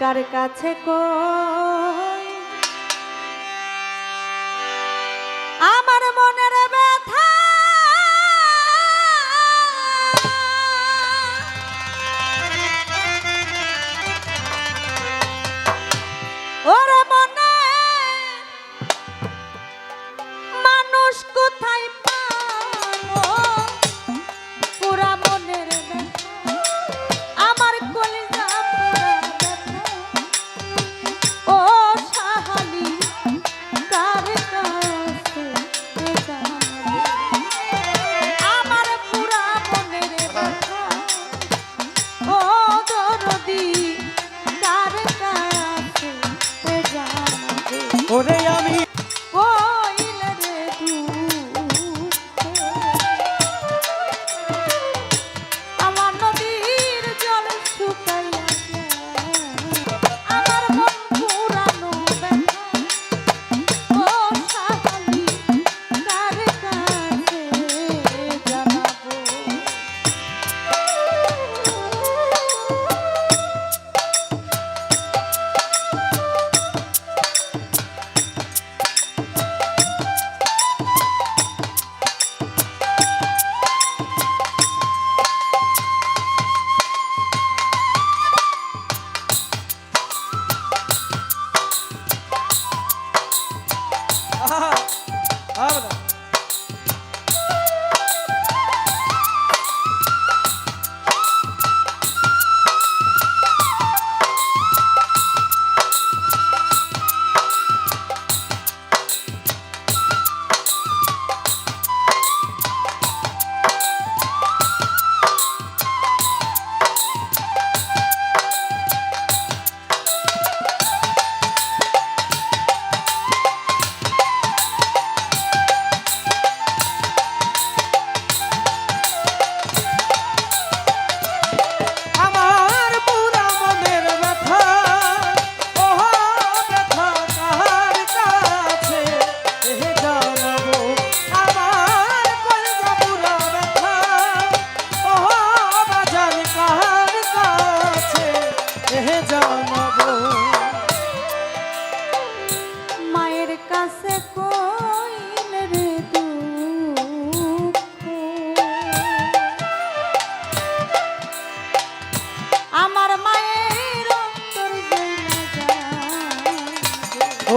কার কাছে কো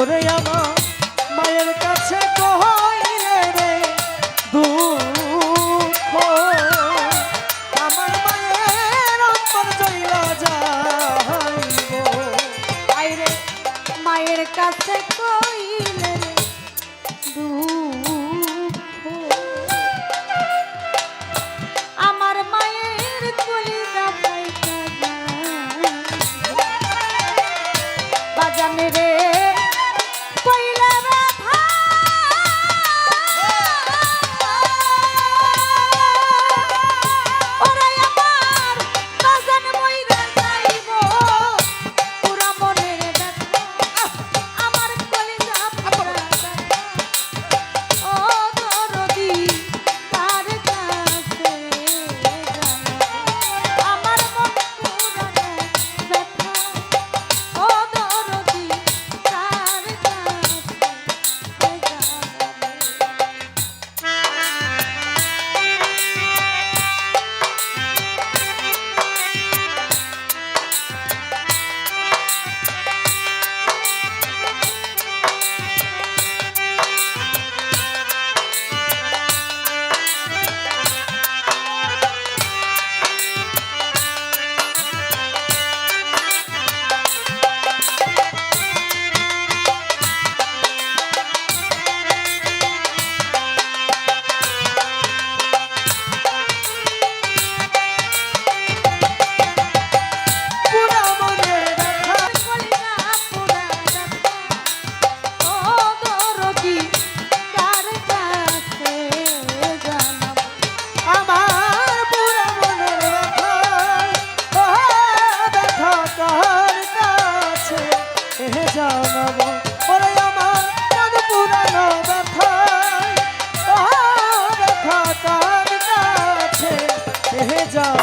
ওরে আমার মায়ের কাছে কহিলে রে, দুঃখ আমার মায়ের অন্তর জইলা যাইব আইরে, মায়ের কাছে কইলে আমার মায়ের কলিজা পাইতা বাজানে রে baila. যাও